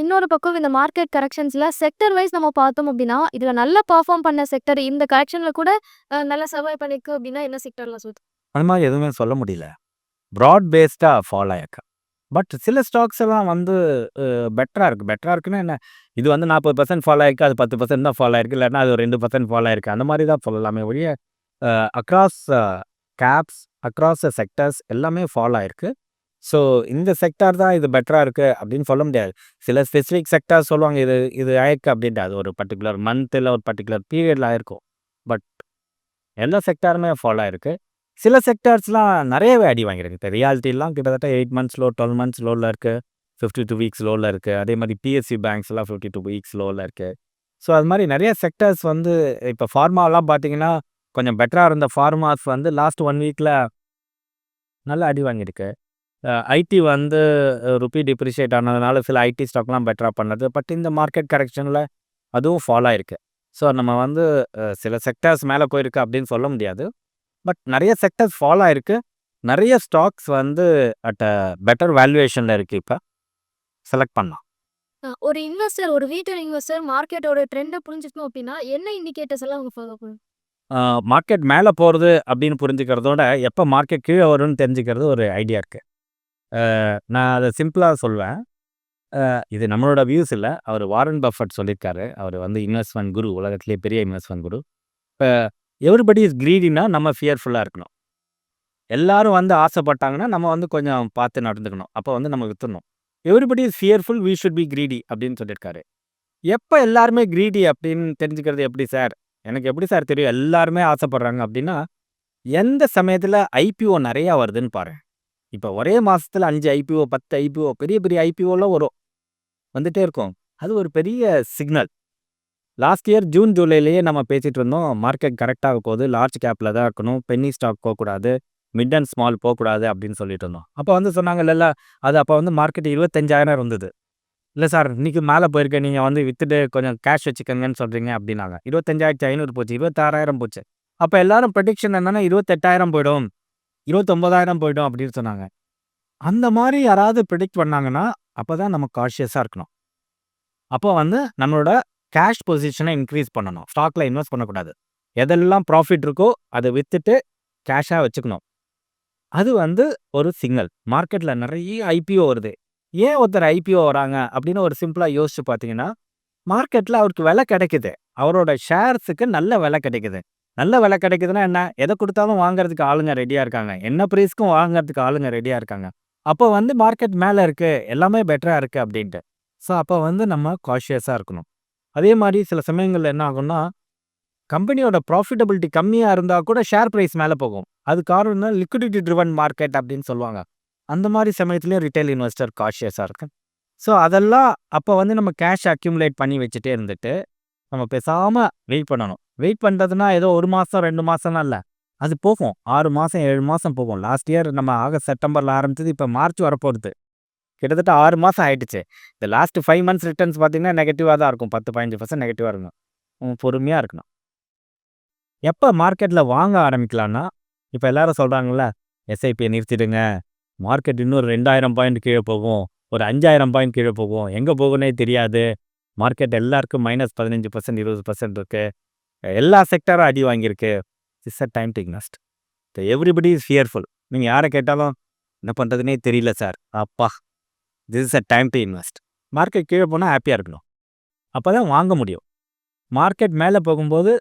இன்னொரு பக்கம் இந்த மார்க்கெட் கரெக்ஷன்ஸ்ல செக்டர் வைஸ் நம்ம பார்த்தோம் அப்படின்னா, இதுல நல்லா பெர்ஃபார்ம் பண்ண செக்டர் இந்த கரெக்ஷன்ல கூட நல்லா சர்வைவ் பண்ணிக்கு அப்படின்னா என்ன செக்டர்ல சொல்லுங்க? அந்த மாதிரி எதுவுமே சொல்ல முடியல. ப்ராட் பேஸ்டா ஃபாலோ ஆயிருக்கு. பட் சில ஸ்டாக்ஸ் எல்லாம் வந்து பெட்டராக இருக்குது பெட்டராக இருக்குன்னா என்ன? இது வந்து நாற்பது பர்சன்ட் ஃபாலோ ஆயிருக்கு. அது 10% தான் ஃபாலோ ஆயிருக்கு. இல்லைன்னா அது ஒரு ரெண்டு பர்சன்ட் ஃபாலோ ஆயிருக்கு. அந்த மாதிரி தான் சொல்லலாமே ஒழிய, அக்ராஸ் கேப்ஸ், அக்ராஸ் செக்டர்ஸ் எல்லாமே ஃபாலோ ஆயிருக்கு. ஸோ இந்த செக்டார் தான் இது பெட்டராக இருக்குது அப்படின்னு சொல்ல முடியாது. சில ஸ்பெசிஃபிக் செக்டார்ஸ் சொல்லுவாங்க. இது இது ஆயிருக்கு அப்படின்ட்டு. அது ஒரு பர்டிகுலர் மந்த் இல்லை ஒரு பர்டிகுலர் பீரியடில் ஆயிருக்கும். பட் எல்லா செக்டாருமே ஃபாலோ ஆயிருக்கு. சில செக்டார்ஸ்லாம் நிறையவே அடி வாங்கியிருக்கு. இப்போ ரியாலிட்டிலாம் கிட்டத்தட்ட எயிட் மந்த்ஸ் லோ, 12 மந்த்ஸ் லோல இருக்கு. 52 வீக்ஸ் லோவில் இருக்குது அதே மாதிரி பிஎஸ்சி பேங்க்ஸ்லாம் 52 வீக்ஸ் லோவில் இருக்குது ஸோ அது மாதிரி நிறைய செக்டார்ஸ் வந்து இப்போ ஃபார்மாலாம் பார்த்தீங்கன்னா, கொஞ்சம் பெட்டராக இருந்த ஃபார்மாஸ் வந்து லாஸ்ட் ஒன் வீக்கில் நல்லா அடி வாங்கியிருக்கு. ஐடி வந்து ரூபி டிப்ரிஷியேட் ஆனதுனால சில ஐடி ஸ்டாக்லாம் பெட்டரா பண்ணது. பட் இந்த மார்க்கெட் கரெக்ஷன்ல அதுவும் ஃபால் ஆயிருக்கு. ஸோ நம்ம வந்து சில செக்டார்ஸ் மேல போயிருக்கு அப்படின்னு சொல்ல முடியாது. பட் நெறைய செக்டார்ஸ் ஃபால் ஆயிருக்கு. நெறைய ஸ்டாக்ஸ் வந்து அட் அ பெட்டர் வேல்யூவேஷன்ல இருக்கு இப்ப. செலக்ட் பண்ணலாம். ஒரு இன்வெஸ்டர் ஒரு ரீட்டெயில் இன்வெஸ்டர் மார்க்கெட்டோட ட்ரெண்ட புரிஞ்சுக்கணும் அப்படின்னா, என்ன இண்டிகேட்டர்ஸ் எல்லாம் அவங்க ஃபாலோ பண்ணணும்? மார்க்கெட் மேல போறது அப்படின்னு புரிஞ்சுக்கிறதோட, எப்ப மார்க்கெட் கீழ வரும்னு தெரிஞ்சுக்கிறது ஒரு ஐடியா இருக்கு. நான் அதை சிம்பிளாக சொல்வேன். இது நம்மளோட வியூஸ் இல்லை அவர் வாரன் பஃபட் சொல்லியிருக்காரு. அவர் வந்து இன்வெஸ்ட்மெண்ட் குரு. உலகத்திலே பெரிய இன்வெஸ்ட்மெண்ட் குரு. இப்போ எவரிபடி இஸ் கிரீடினா நம்ம ஃபியர்ஃபுல்லாக இருக்கணும். எல்லாரும் வந்து ஆசைப்பட்டாங்கன்னா, நம்ம வந்து கொஞ்சம் பார்த்து நடந்துக்கணும். அப்போ வந்து நம்ம விற்றுணும் everybody is fearful we should be greedy அப்படின்னு சொல்லியிருக்காரு. எப்போ எல்லாருமே கிரீடி அப்படின்னு தெரிஞ்சுக்கிறது எப்படி சார்? எனக்கு எப்படி சார் தெரியும் எல்லாருமே ஆசைப்படுறாங்க அப்படின்னா, எந்த சமயத்தில் ஐபிஓ நிறையா வருதுன்னு பாருங்க. இப்ப ஒரே மாசத்துல அஞ்சு ஐபிஓ, 10 ஐபிஓ பெரிய பெரிய ஐபிஓலாம் வரும். வந்துட்டே இருக்கும். அது ஒரு பெரிய சிக்னல். லாஸ்ட் இயர் ஜூன், ஜூலைலயே நம்ம பேசிட்டு இருந்தோம். மார்க்கெட் கரெக்டாக போகுது. லார்ஜ் கேப்ல தான் இருக்கணும். பென்னி ஸ்டாக் போகக்கூடாது மிட் அண்ட் ஸ்மால் போகக்கூடாது அப்படின்னு சொல்லிட்டு இருந்தோம். அப்ப வந்து சொன்னாங்க இல்லல்ல, அது அப்ப வந்து மார்க்கெட் 25,000 இருந்தது. இல்ல சார் இன்னைக்கு மேல போயிருக்க நீங்க வந்து விற்றுட்டு கொஞ்சம் கேஷ் வச்சுக்கோங்கன்னு சொல்றீங்க அப்படின்னாங்க. 25,500 போச்சு. 26,000 போச்சு. அப்ப எல்லாரும் ப்ரெடிக்ஷன் என்னன்னா 28,000 போயிடும். 29,000 போயிடும் அப்படின்னு சொன்னாங்க. அந்த மாதிரி யாராவது ப்ரிடிக்ட் பண்ணாங்கன்னா, அப்பதான் நம்ம காஷியஸா இருக்கணும். அப்போ வந்து நம்மளோட கேஷ் பொசிஷன இன்க்ரீஸ் பண்ணணும். ஸ்டாக்ல இன்வெஸ்ட் பண்ணக்கூடாது. எதெல்லாம் ப்ராஃபிட் இருக்கோ அத வித்துட்டு கேஷா வச்சுக்கணும். அது வந்து ஒரு சிங்கல் மார்க்கெட்ல நிறைய ஐபிஓ வருது. ஏன் ஒருத்தர் ஐபிஓ வராங்க அப்படின்னு ஒரு சிம்பிளா யோசிச்சு பார்த்தீங்கன்னா, மார்க்கெட்ல அவருக்கு விலை கிடைக்குது. அவரோட ஷேர்ஸுக்கு நல்ல விலை கிடைக்குது. நல்ல விலை கிடைக்குதுன்னா என்ன? எத கொடுத்தாலும் வாங்குறதுக்கு ஆளுங்க ரெடியா இருக்காங்க. என்ன ப்ரைஸ்க்கும் வாங்குறதுக்கு ஆளுங்க ரெடியா இருக்காங்க. அப்போ வந்து மார்க்கெட் மேல இருக்கு. எல்லாமே பெட்டரா இருக்கு அப்படின்ட்டு. ஸோ அப்ப வந்து நம்ம காஷியஸா இருக்கணும். அதே மாதிரி சில சமயங்கள்ல என்ன ஆகும்னா, கம்பெனியோட ப்ராஃபிட்டபிலிட்டி கம்மியா இருந்தா கூட ஷேர் பிரைஸ் மேல போகும். அது காரணம் லிக்விடிட்டி ட்ரிவன் மார்க்கெட் அப்படின்னு சொல்லுவாங்க. அந்த மாதிரி சமயத்துலேயும் ரிட்டைல் இன்வெஸ்டர் காஷியஸா இருக்கு. ஸோ அதெல்லாம் அப்ப வந்து நம்ம கேஷ் அக்யூமுலேட் பண்ணி வச்சுட்டே இருந்துட்டு, நம்ம பேசாமல் வெயிட் பண்ணணும். வெயிட் பண்ணுறதுன்னா ஏதோ ஒரு மாதம் ரெண்டு மாதம்லாம் இல்லை அது போகும். ஆறு மாதம் ஏழு மாதம் போகும். லாஸ்ட் இயர் நம்ம ஆகஸ்ட், செப்டம்பரில் ஆரம்பிச்சது இப்போ மார்ச் வரப்போகுது. கிட்டத்தட்ட ஆறு மாதம் ஆயிடுச்சு. இந்த லாஸ்ட் ஃபைவ் மந்த்ஸ் ரிட்டர்ன்ஸ் பார்த்தீங்கன்னா நெகட்டிவாக தான் இருக்கும். பத்து பதினஞ்சு பர்சன்ட் நெகட்டிவாக இருக்கும். பொறுமையாக இருக்கணும். எப்போ மார்க்கெட்டில் வாங்க ஆரம்பிக்கலான்னா இப்போ எல்லாரும் சொல்றாங்கல்ல, எஸ்ஐபியை நிறுத்திடுங்க. மார்க்கெட் இன்னும் 2000 பாயிண்ட் கீழே போகும். ஒரு 5000 பாயிண்ட் கீழே போகும். எங்கே போகும்னே தெரியாது. மார்க்கெட் எல்லாருக்கும் -15%, 20% இருக்கு. எல்லா செக்டாரும் அடி வாங்கியிருக்கு. It's a time to invest. Everybody is fearful. நீங்க யார கேட்டாலும், என்ன பண்ணுறதுனே தெரியல சார். அப்பா! This is a time to invest. Market கீழே போனா ஹாப்பியாக இருக்கணும். அப்பதான் வாங்க முடியும். மார்க்கெட் மேல போகும்போது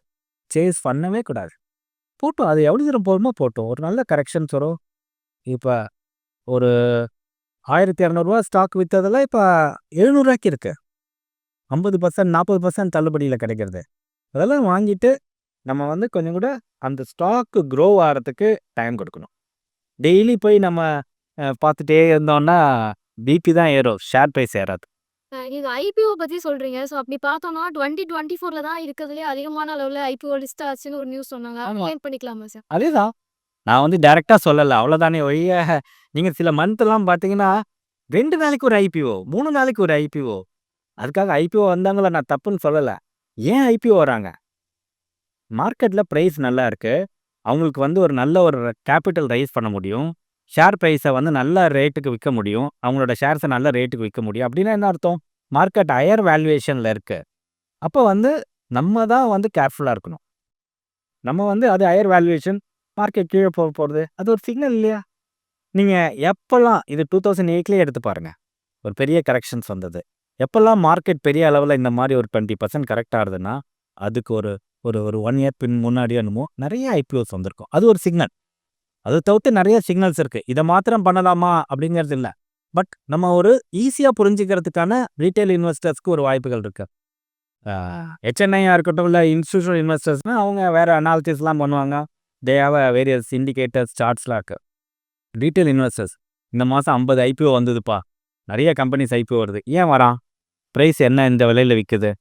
சேஸ் பண்ணவே கூடாது. போட்டோம் அது எவ்வளவு தூரம் போகுமோ போட்டோம் ஒரு நல்ல கரெக்ஷன்ஸ் வரும். இப்ப ஒரு ஆயிரத்தி இரநூறுவா ஸ்டாக் வித்ததெல்லாம் இப்ப இருக்குது 700 இருக்கு. 50%, 40% தள்ளுபடியில கிடைக்கிறது. அதெல்லாம் வாங்கிட்டு, நம்ம வந்து கொஞ்சம் கூட அந்த ஸ்டாக் குரோ ஆறதுக்கு டைம் கொடுக்கணும். டெய்லி போய் நம்ம பார்த்துட்டே இருந்தோம்னா, பிபி தான் ஏறும். ஷேர் பிரைஸ் ஏறாது. நீங்க ஐபிஓ பத்தி சொல்றீங்க. ஸோ அப்படி பார்த்தோம்னா 2024ல தான் இருக்கிறதுலயே அதிகமான அளவுல ஐபிஓ லிஸ்ட் ஆச்சுன்னு ஒரு நியூஸ் சொன்னாங்க. எக்ஸ்பிளைன் பண்ணிக்கலாமா சார்? அதேதான். நான் வந்து டைரக்ட்டா சொல்லல. அவ்வளோதானே ஒழிய, நீங்க சில மந்த்லாம் பார்த்தீங்கன்னா, 2 நாளைக்கு ஒரு ஐபிஓ, 3 நாளைக்கு ஒரு ஐபிஓ. அதுக்காக ஐபிஓ வந்தாங்கள நான் தப்புன்னு சொல்லல. ஏன் ஐபிஓ வராங்க? மார்க்கெட்ல ப்ரைஸ் நல்லா இருக்கு. அவங்களுக்கு வந்து ஒரு நல்ல ஒரு கேப்பிட்டல் ரைஸ் பண்ண முடியும். ஷேர் ப்ரைஸை வந்து நல்ல ரேட்டுக்கு விக்க முடியும். அவங்களோட ஷேர்ஸ நல்ல ரேட்டுக்கு விக்க முடியும். அப்படின்னா என்ன அர்த்தம்? மார்க்கெட் ஹையர் வேல்யூவேஷனில் இருக்கு அப்போ வந்து நம்ம தான் வந்து கேர்ஃபுல்லாக இருக்கணும் நம்ம வந்து அது ஹையர் வேல்யூவேஷன் மார்க்கெட் கீழே போக போகிறது அது ஒரு சிக்னல் இல்லையா நீங்கள் எப்போல்லாம் இது டூ தௌசண்ட் எயிட்லேயே எடுத்து பாருங்க ஒரு பெரிய கரெக்ஷன்ஸ் வந்தது எப்போல்லாம் மார்க்கெட் பெரிய அளவில் இந்த மாதிரி ஒரு டுவெண்ட்டி பர்சன்ட் கரெக்ட் ஆகுதுன்னா அதுக்கு ஒரு ஒரு ஒரு ஒன் இயர் பின் முன்னாடியோ என்னமோ நிறைய ஐபிஓஸ் வந்திருக்கும். அது ஒரு சிக்னல் அது தவிர்த்து நிறைய சிக்னல்ஸ் இருக்குது இதை மாத்திரம் பண்ணலாமா அப்படிங்கிறது இல்லை. பட் நம்ம ஒரு ஈஸியாக புரிஞ்சுக்கிறதுக்கான ரீட்டைல் இன்வெஸ்டர்ஸ்க்கு ஒரு வாய்ப்புகள் இருக்கு. ஹெச்என்ஐயாக இருக்கட்டும் இல்லை இன்ஸ்டியூஷனல் இன்வெஸ்டர்ஸ்னால் அவங்க வேறு அனாலிசிஸ்லாம் பண்ணுவாங்க. தே ஹாவ் வேரியஸ் இண்டிகேட்டர்ஸ் சார்ட்ஸ்லாம் இருக்குது ரீட்டைல் இன்வெஸ்டர்ஸ் இந்த மாதம் ஐம்பது ஐபிஓ வந்ததுப்பா. நிறைய கம்பெனிஸ் ஐபிஓ வருது. ஏன் வரான்? ப்ரைஸ் என்ன? இந்த விலையில் விற்குது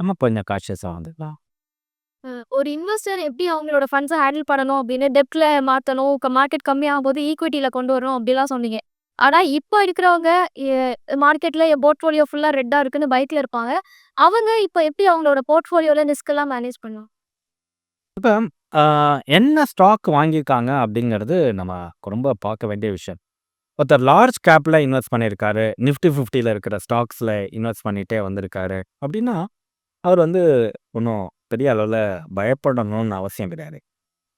நம்ம கொஞ்சம் காஷியஸாக வந்துக்கலாம் ஒரு இன்வெஸ்டர் எப்படி அவங்களோட ஃபண்ட்ஸை ஹேண்டில் பண்ணணும் அப்படின்னு டெப்ட்ல மாற்றணும் மார்க்கெட் கம்மியாகும் போது ஈக்விட்டியில கொண்டு வரணும் அப்படிலாம் சொன்னீங்க. ஆனா இப்போ இருக்கிறவங்க மார்க்கெட்ல என் போர்ட்ஃபோலியோ ஃபுல்லா ரெட்டா இருக்குன்னு பைக்ல இருப்பாங்க. அவங்க இப்போ எப்படி அவங்களோட போர்ட்ஃபோலியோல ரிஸ்க் எல்லாம் மேனேஜ் பண்ணுவாங்க இப்போ என்ன ஸ்டாக் வாங்கியிருக்காங்க அப்படிங்கிறது நம்ம ரொம்ப பார்க்க வேண்டிய விஷயம். ஒருத்தர் லார்ஜ் கேப்பில் இன்வெஸ்ட் பண்ணியிருக்காரு. நிஃப்டி ஃபிஃப்டியில் இருக்கிற ஸ்டாக்ஸில் இன்வெஸ்ட் பண்ணிகிட்டே வந்திருக்காரு. அப்படின்னா அவர் வந்து ஒன்றும் பெரிய அளவில் பயப்படணும்னு அவசியம் கிடையாது.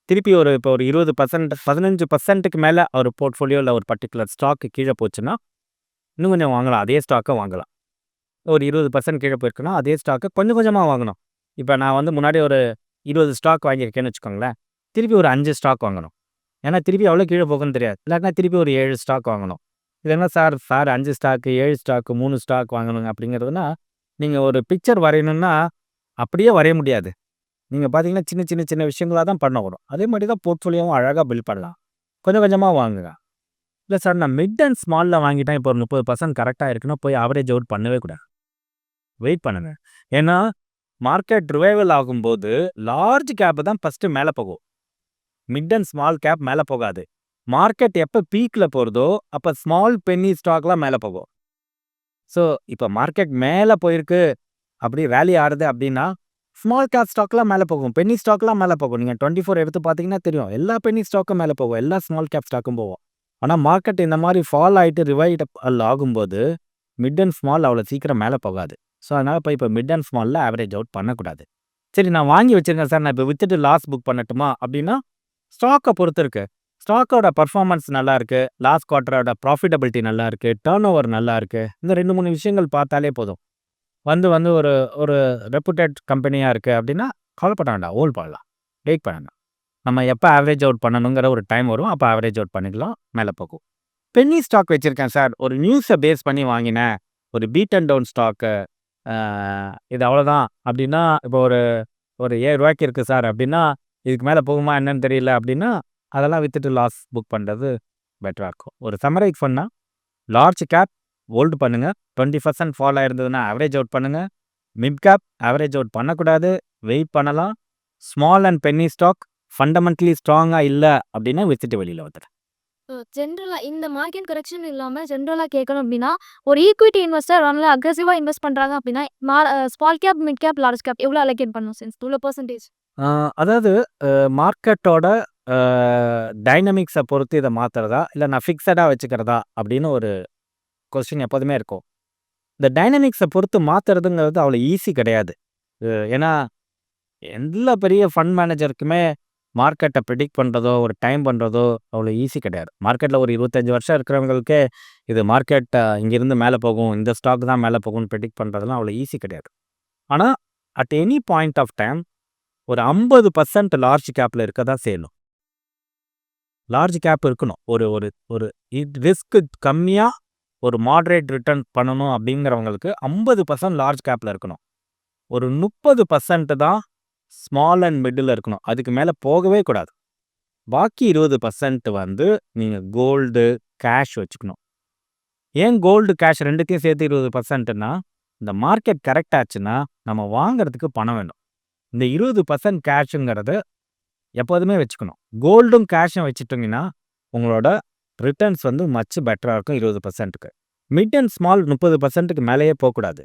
திருப்பி ஒரு இப்போ ஒரு இருபது பர்சன்ட் பதினஞ்சு பர்சன்ட்டுக்கு மேலே அவர் போர்ட்ஃபோலியோவில் ஒரு பர்டிகுலர் ஸ்டாக்கு கீழே போச்சுன்னா இன்னும் கொஞ்சம் வாங்கலாம். அதே ஸ்டாக்கை வாங்கலாம். ஒரு இருபது பர்சன்ட் கீழே போயிருக்குன்னா அதே ஸ்டாக்கை கொஞ்சம் கொஞ்சமாக வாங்கணும். இப்போ நான் வந்து முன்னாடி ஒரு இருபது ஸ்டாக் வாங்கியிருக்கேன்னு வச்சுக்கோங்களேன். திருப்பி ஒரு அஞ்சு ஸ்டாக் வாங்கணும். ஏன்னா திருப்பி எவ்வளோ கீழே போகுன்னு தெரியாது. இல்லாட்டினா திருப்பி ஒரு ஏழு ஸ்டாக் வாங்கணும். இது என்ன சார் சார் அஞ்சு ஸ்டாக்கு ஏழு ஸ்டாக்கு மூணு ஸ்டாக் வாங்கணுங்க அப்படிங்கிறதுனா நீங்கள் ஒரு பிக்சர் வரையணும்னா அப்படியே வரைய முடியாது. நீங்கள் பார்த்தீங்கன்னா சின்ன சின்ன சின்ன விஷயங்களாக தான் பண்ண வரும். அதே மாதிரி தான் போர்ட்ஃபோலியோவும் அழகாக பில்ட் பண்ணலாம். கொஞ்சம் கொஞ்சமாக வாங்குங்க. இல்லை சார் நான் மிட் அண்ட் ஸ்மாலில் வாங்கிட்டேன் இப்போ ஒரு முப்பது பர்சன்ட் கரெக்டாக இருக்குன்னா போய் ஆவரேஜ் அவுட் பண்ணவே கூடாது. வெயிட் பண்ணுங்க. ஏன்னா மார்க்கெட் ரிவைவல் ஆகும்போது லார்ஜ் கேப் தான் ஃபஸ்ட்டு மேலே போகும். மிட் அண்ட் ஸ்மால் கேப் மேலே போகாது. மார்க்கெட் எப்போ பீக்கில் போகிறதோ அப்போ ஸ்மால் பென்னி ஸ்டாக்லாம் மேலே போகும். ஸோ இப்போ மார்க்கெட் மேலே போயிருக்கு அப்படி ரேலி ஆடுது அப்படின்னா ஸ்மால் கேப் ஸ்டாக்லாம் மேலே போகும் பென்னி ஸ்டாக்லாம் மேலே போகும். நீங்கள் டுவெண்ட்டி ஃபோர் எடுத்து பார்த்தீங்கன்னா தெரியும் எல்லா பென்னி ஸ்டாக்கும் மேலே போகும் எல்லா ஸ்மால் கேப் ஸ்டாக்கும் போகும். ஆனால் மார்க்கெட் இந்த மாதிரி ஃபால் ஆகிட்டு ரிவைட் ஆகும்போது மிட் அண்ட் ஸ்மால் அவ்வளோ சீக்கிரம் மேலே போகாது. ஸோ அதனால் இப்போ இப்போ மிட் அண்ட் ஸ்மாலில் ஆவரேஜ் அவுட் பண்ணக்கூடாது. சரி நான் வாங்கி வச்சிருக்கேன் சார். நான் இப்போ வித்துட்டு லாஸ் புக் பண்ணட்டுமா? அப்படின்னா ஸ்டாக்கை பொறுத்து இருக்கு. ஸ்டாக்கோட பர்ஃபார்மன்ஸ் நல்லா இருக்கு. லாஸ்ட் குவார்ட்டரோட ப்ராஃபிட்டபிலிட்டி நல்லா இருக்கு. டேர்ன் ஓவர் நல்லா இருக்கு. இந்த ரெண்டு மூணு விஷயங்கள் பார்த்தாலே போதும். வந்து வந்து ஒரு ஒரு ரெப்புடேட் கம்பெனியாக இருக்குது அப்படின்னா கவலைப்பட வேண்டாம். ஹோல்ட் பண்ணலாம். வெயிட் பண்ணலாம் நம்ம எப்போ ஆவரேஜ் அவுட் பண்ணணுங்கிற ஒரு டைம் வரும். அப்போ ஆவரேஜ் அவுட் பண்ணிக்கலாம். மேலே போகும். பென்னி ஸ்டாக் வச்சுருக்கேன் சார் ஒரு நியூஸை பேஸ் பண்ணி வாங்கினேன். ஒரு பீட் அண்ட் டவுன் ஸ்டாக்கு இது அவ்வளோதான் அப்படின்னா இப்போ ஒரு ஒரு ஏழு ரூபாய்க்கு இருக்குது சார் அப்படின்னா இதுக்கு மேலே போகுமா என்னன்னு தெரியல அப்படின்னா அதெல்லாம் வித்துட்டு லாஸ் புக் பண்ணுறது பெட்டராக இருக்கும். ஒரு சமரைக் பண்ணால் லார்ஜ் கேப் ஹோல்டு பண்ணுங்கள் டுவெண்ட்டி பர்சன்ட் ஃபால் ஆயிருந்ததுன்னா ஆவரேஜ் அவுட் பண்ணுங்கள் மிட் கேப் ஆவரேஜ் அவுட் பண்ணக்கூடாது. வெயிட் பண்ணலாம். Small and penny stock fundamentally ஸ்ட்ராங்காக இல்லை அப்படின்னா வித்துட்டு வெளியில் வந்துடுறேன் ஜென்ரலா இந்த மார்க்கெட் கரெக்ஷன் இல்லாம ஜென்ரலா கேட்கணும் அப்படின்னா ஒரு ஈக்விட்டி இன்வெஸ்டர் நல்லா அக்ரெசிவாக இன்வெஸ்ட் பண்றாங்க அப்படின்னா small cap mid cap large cap எவ்வளோ அலோகேட் பண்ணணும் சென்ஸ் இவ்வளோ பர்சன்டேஜ் அதாவது மார்க்கெட்டோட டைனமிக்ஸை பொறுத்து இதை மாற்றுறதா இல்லை நான் ஃபிக்ஸடாக வச்சுக்கிறதா? அப்படின்னு ஒரு கொஸ்டின் எப்போதுமே இருக்கும். இந்த டைனமிக்ஸை பொறுத்து மாற்றுறதுங்கிறது அவ்வளோ ஈஸி கிடையாது. ஏன்னா எல்லா பெரிய ஃபண்ட் மேனேஜருக்குமே மார்க்கெட்டை ப்ரிடிக்ட் பண்ணுறதோ ஒரு டைம் பண்ணுறதோ அவ்வளோ ஈஸி கிடையாது. மார்க்கெட்டில் ஒரு இருபத்தஞ்சி வருஷம் இருக்கிறவங்களுக்கே இது மார்க்கெட் இங்கேருந்து மேலே போகும் இந்த ஸ்டாக் தான் மேலே போகும்னு ப்ரிடிக்ட் பண்ணுறதுலாம் அவ்வளோ ஈஸி கிடையாது. ஆனால் at any point of time ஒரு ஐம்பது பர்சன்ட் லார்ஜ் கேப்பில் இருக்க தான் செய்யணும் லார்ஜ் கேப் இருக்கணும். ஒரு ஒரு ஒரு ரிஸ்க்கு கம்மியாக ஒரு மாட்ரேட் ரிட்டர்ன் பண்ணணும் அப்படிங்கிறவங்களுக்கு ஐம்பது பர்சன்ட் லார்ஜ் கேப்பில் இருக்கணும். ஒரு முப்பது பர்சன்ட் தான் ஸ்மால் அண்ட் மிடில் இருக்கணும். அதுக்கு மேலே போகவே கூடாது. பாக்கி இருபது பர்சன்ட் வந்து நீங்கள் கோல்டு கேஷ் வச்சுக்கணும். ஏன் கோல்டு கேஷ் ரெண்டுத்தையும் சேர்த்து இருபது பர்சன்ட்னா இந்த மார்க்கெட் கரெக்ட் ஆச்சுன்னா நம்ம வாங்குறதுக்கு பணம் வேணும். இந்த இருபது பர்சன்ட் கேஷுங்கிறது எப்போதுமே வச்சுக்கணும். கோல்டும் கேஷும் வச்சுட்டிங்கன்னா உங்களோட ரிட்டர்ன்ஸ் வந்து மச் பெட்டராக இருக்கும் இருபது பர்சன்ட்டுக்கு மிட் அண்ட் ஸ்மால் முப்பது பர்சன்ட்டுக்கு மேலேயே போகக்கூடாது.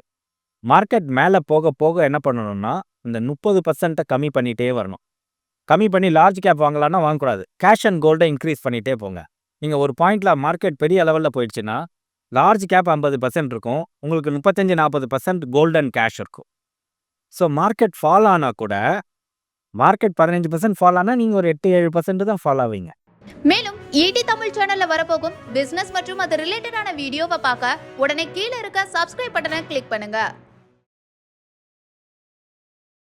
மார்க்கெட் மேலே போக போக என்ன பண்ணணும்னா இந்த முப்பது பர்சன்ட்டை கம்மி பண்ணிகிட்டே வரணும். கம்மி பண்ணி லார்ஜ் கேப் வாங்கலாம்னா வாங்கக்கூடாது. கேஷ் அண்ட் கோல்டை இன்க்ரீஸ் பண்ணிகிட்டே போங்க. நீங்கள் ஒரு பாயிண்டில் மார்க்கெட் பெரிய லெவலில் போயிடுச்சுன்னா லார்ஜ் கேப் ஐம்பது பர்சன்ட் இருக்கும். உங்களுக்கு முப்பத்தஞ்சு நாற்பது பர்சன்ட் கோல்டன் கேஷ் இருக்கும். ஸோ மார்க்கெட் ஃபால் ஆனால் கூட மார்க்கெட் பதினஞ்சு பர்சன்ட் ஃபால் ஆனால் நீங்கள் ஒரு எட்டு ஏழு பர்சன்ட் தான் ஃபால் ஆவீங்க. மேலும் ஈடி தமிழ் சேனல்ல வரப்போகும் பிசினஸ் மற்றும் அது ரிலேட்டடான வீடியோவை பார்க்க உடனே கீழே இருக்க சப்ஸ்கிரைப் பட்டனை கிளிக் பண்ணுங்க.